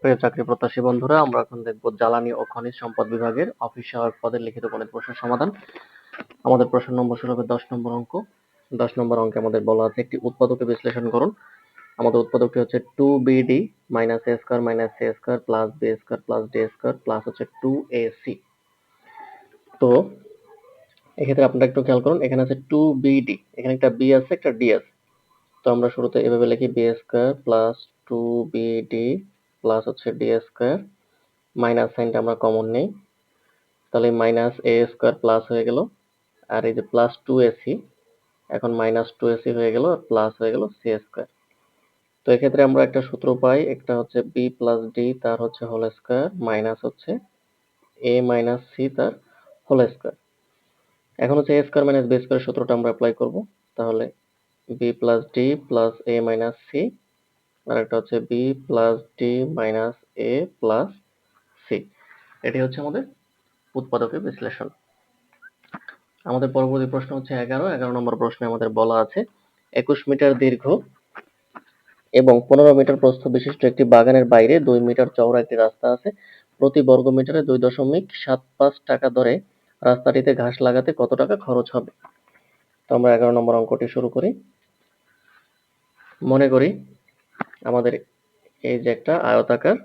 প্রিয় চাকরি প্রত্যাশী বন্ধুরা, আমরা এখন দেখব জ্বালানি ও খনিজ সম্পদ বিভাগের অফিস সহায়ক পদের লিখিত গণিত প্রশ্নের সমাধান। আমাদের প্রশ্ন নম্বর শুরু হবে দশ নম্বর অঙ্ক। দশ নম্বর অঙ্কে আমাদের বলা আছে একটি উৎপাদকে বিশ্লেষণ করুন। আমাদের উৎপাদকটি হচ্ছে two BD minus A square minus A square plus B square plus D square plus হচ্ছে টু এ সি তো, এক্ষেত্রে আপনারা একটু খেয়াল করুন, এখানে আছে টু বিডি এখানে একটা বি আছে, একটা ডি আছে। তো আমরা শুরুতে এভাবে লিখি B square plus two BD plus হচ্ছে ডি স্কোয়ার মাইনাস সাইনটা আমরা কমন নেই। তাহলে মাইনাস এ স্কোয়ার প্লাস হয়ে গেল। আর এই যে প্লাস টু এসি এখন মাইনাস টু এসি হয়ে গেল, আর প্লাস হয়ে গেল সি স্কোয়ার তো এক্ষেত্রে আমরা একটা সূত্র পাই, একটা হচ্ছে বি প্লাস ডি তার হচ্ছে হোল স্কোয়ার মাইনাস হচ্ছে এ মাইনাস সি তার হোল স্কোয়ার এখন হচ্ছে A square minus B square সূত্রটা আমরা অ্যাপ্লাই করব। তাহলে B plus D plus A minus C আর একটা হচ্ছে B plus D minus A plus C এটি হচ্ছে আমাদের উৎপাদকের বিশ্লেষণ। আমাদের পরবর্তী প্রশ্ন হচ্ছে এগারো। এগারো নম্বর প্রশ্নে আমাদের বলা আছে, একুশ মিটার দীর্ঘ এবং পনেরো মিটার প্রস্থ বিশিষ্ট একটি বাগানের বাইরে দুই মিটার চওড়া একটি রাস্তা আছে। প্রতি বর্গ মিটারে দুই দশমিক সাত পাঁচ টাকা দরে রাস্তাটিতে ঘাস লাগাতে কত টাকা খরচ হবে? তো আমরা এগারো নম্বর অঙ্কটি শুরু করি। মনে করি আমাদের এই যে একটা আয়তাকার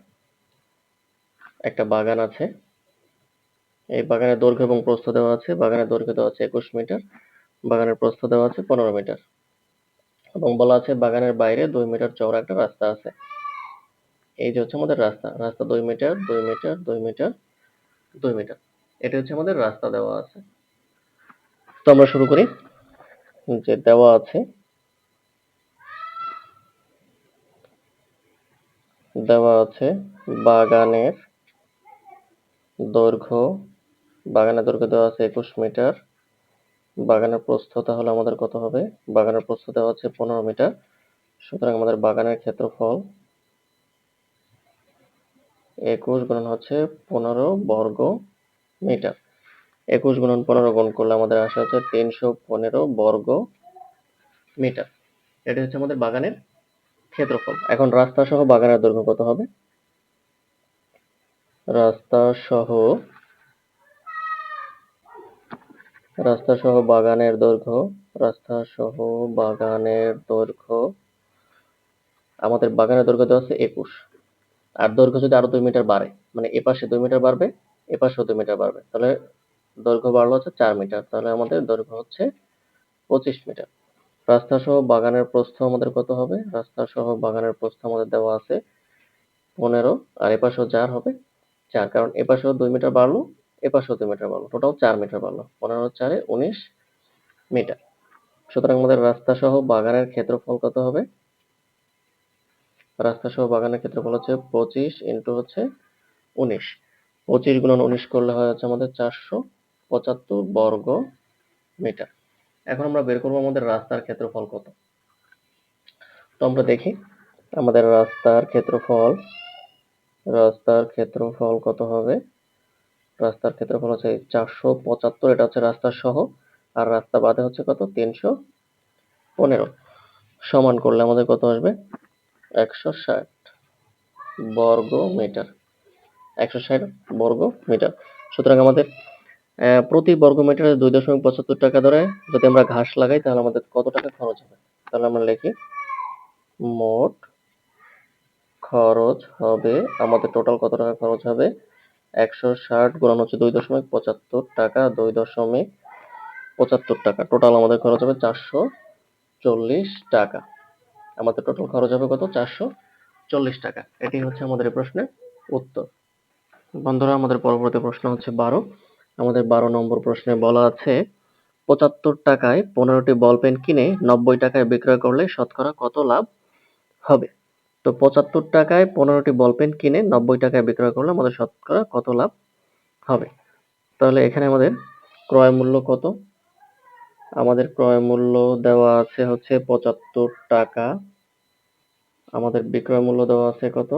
একটা বাগান আছে। এই বাগানের দৈর্ঘ্য এবং প্রস্থ দেওয়া আছে। বাগানের দৈর্ঘ্য দেওয়া আছে একুশ মিটার। বাগানের প্রস্থ দেওয়া আছে পনেরো মিটার। এবং বলা আছে বাগানের বাইরে দুই মিটার চওড়া একটা রাস্তা আছে। এই যে হচ্ছে আমাদের রাস্তা। রাস্তা দুই মিটার দুই মিটার দুই মিটার দুই মিটার। এটা হচ্ছে আমাদের রাস্তা দেওয়া আছে। তো আমরা শুরু করি। যে দেওয়া আছে দেওয়া আছে বাগানের দৈর্ঘ্য। বাগানের দৈর্ঘ্য দেওয়া আছে একুশ মিটার। বাগানের প্রস্থ তাহলে আমাদের কত হবে? বাগানের প্রস্থ দেওয়া আছে পনেরো মিটার। সুতরাং আমাদের বাগানের ক্ষেত্রফল একুশ গুণন হচ্ছে পনেরো বর্গ মিটার। একুশ গুণন পনেরো গুণ করলে আমাদের আসে হচ্ছে তিনশো পনেরো বর্গ মিটার। এটা হচ্ছে আমাদের বাগানের ক্ষেত্রফল। এখন রাস্তা সহ বাগানের দৈর্ঘ্য কত হবে? রাস্তা সহ রাস্তা সহ বাগানের দৈর্ঘ্য রাস্তা সহ বাগানের দৈর্ঘ্য। আমাদের বাগানের দৈর্ঘ্য দেওয়া আছে একুশ। আর দৈর্ঘ্য যদি আরও দুই মিটার বাড়ে মানে এ পাশে দুই মিটার বাড়বে এ পাশেও দুই মিটার বাড়বে, তাহলে দৈর্ঘ্য বাড়লো হচ্ছে চার মিটার, তাহলে আমাদের দৈর্ঘ্য হচ্ছে পঁচিশ মিটার। রাস্তা সহ বাগানের প্রস্থ আমাদের কত হবে? রাস্তা সহ বাগানের প্রস্থ আমাদের দেওয়া আছে পনেরো, আর এপাশেও চার হবে। চার, কারণ এপাশেও দুই মিটার বাড়লো, এপাশেও দুই মিটার বাড়লো। টোটাল চার মিটার বাড়লো। পনেরো, চারে উনিশ মিটার সুতরাং আমাদের রাস্তা সহ বাগানের ক্ষেত্রফল কত হবে? রাস্তা সহ বাগানের ক্ষেত্রফল হচ্ছে পঁচিশ ইন্টু হচ্ছে উনিশ। পঁচিশ গুণন উনিশ করলে হয় হচ্ছে আমাদের চারশো পঁচাত্তর বর্গ মিটার এখন আমরা বের করব আমাদের রাস্তার ক্ষেত্রফল কত? তো আমরা দেখি, আমাদের রাস্তার ক্ষেত্রফল রাস্তার ক্ষেত্রফল কত হবে? রাস্তার ক্ষেত্রফল হচ্ছে চারশো পঁচাত্তর, এটা হচ্ছে রাস্তা সহ, আর রাস্তা বাদে হচ্ছে কত? তিনশো পনেরো। সমান করলে আমাদের কত আসবে? একশো ষাট বর্গ মিটার একশো ষাট বর্গ মিটার সুতরাং আমাদের প্রতি বর্গ মিটারে দুই দশমিক পঁচাত্তর টাকা ধরে যদি আমরা ঘাস লাগাই, তাহলে আমাদের কত টাকা খরচ হবে? তাহলে আমরা লিখি, মোট খরচ হবে, আমাদের টোটাল কত টাকা খরচ হবে? একশো ষাট গুণন হচ্ছে দুই দশমিক পঁচাত্তর টাকা, দুই দশমিক পঁচাত্তর টাকা। টোটাল আমাদের খরচ হবে চারশো চল্লিশ টাকা। আমাদের টোটাল খরচ হবে কত? চারশো চল্লিশ টাকা। এটি হচ্ছে আমাদের প্রশ্নের উত্তর। বন্ধুরা, আমাদের পরবর্তী প্রশ্ন হচ্ছে বারো। আমাদের বারো নম্বর প্রশ্নে বলা আছে, পঁচাত্তর টাকায় পনেরোটি বল পেন কিনে নব্বই টাকায় বিক্রয় করলে শতকরা কত লাভ হবে? তো পঁচাত্তর টাকায় পনেরোটি বল পেন কিনে নব্বই টাকায় বিক্রয় করলে আমাদের শতকরা কত লাভ হবে? তাহলে এখানে আমাদের ক্রয় মূল্য কত? আমাদের ক্রয় মূল্য দেওয়া আছে হচ্ছে পঁচাত্তর টাকা। আমাদের বিক্রয় মূল্য দেওয়া আছে কত?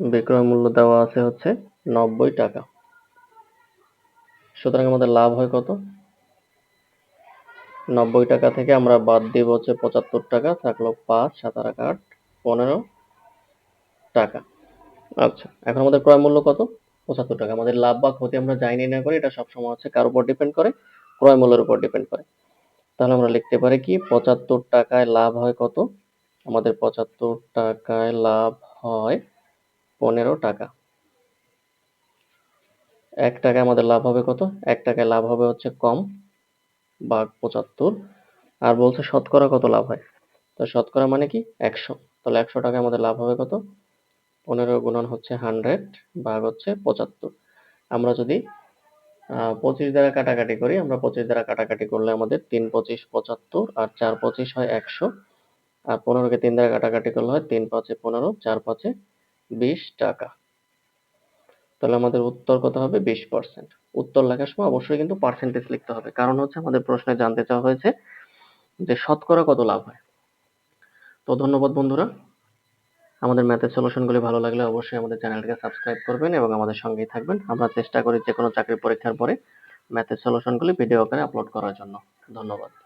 বিক্রয় মূল্য দেওয়া আছে হচ্ছে নব্বই টাকা। সুতরাং আমাদের লাভ হয় কত? নব্বই টাকা থেকে আমরা বাদ দিব হচ্ছে পঁচাত্তর টাকা, থাকল পাঁচ, সাত, আট আট, পনেরো টাকা। আচ্ছা এখন আমাদের ক্রয় মূল্য কত? পঁচাত্তর টাকা। আমাদের লাভ বা ক্ষতি আমরা যাই না করি এটা সবসময় হচ্ছে কার উপর ডিপেন্ড করে? ক্রয় মূল্যের উপর ডিপেন্ড করে। তাহলে আমরা লিখতে পারি কি? পঁচাত্তর টাকায় লাভ হয় কত? আমাদের পঁচাত্তর টাকায় লাভ হয় পনেরো টাকা। এক টাকায় আমাদের লাভ হবে কত? এক টাকায় লাভ হবে হচ্ছে কম ভাগ পঁচাত্তর। আর বলছে শতকরা কত লাভ হয়? তো শতকরা মানে কি? একশো। তাহলে একশো টাকায় আমাদের লাভ হবে কত? পনেরো গুণন হচ্ছে হান্ড্রেড ভাগ হচ্ছে পঁচাত্তর। আমরা যদি পঁচিশ দ্বারা কাটাকাটি করি, আমরা পঁচিশ দ্বারা কাটাকাটি করলে আমাদের তিন পঁচিশ পঁচাত্তর আর চার পঁচিশ হয় একশো। আর পনেরোকে তিন দ্বারা কাটাকাটি করলে হয় তিন পাঁচে পনেরো, চার পাঁচে বিশ টাকা। তাহলে আমাদের উত্তর কত হবে? বিশ পার্সেন্ট উত্তর লেখার সময় অবশ্যই কিন্তু পার্সেন্টেজ লিখতে হবে। কারণ হচ্ছে আমাদের প্রশ্নে জানতে চাওয়া হয়েছে যে শতকরা কত লাভ হয়? তো ধন্যবাদ বন্ধুরা। আমাদের ম্যাথের সলিউশনগুলি ভালো লাগলে অবশ্যই আমাদের চ্যানেলটিকে সাবস্ক্রাইব করবেন এবং আমাদের সঙ্গেই থাকবেন। আমরা চেষ্টা করি যে কোনো চাকরি পরীক্ষার পরে ম্যাথের সলিউশনগুলি ভিডিও আকারে আপলোড করার জন্য। ধন্যবাদ।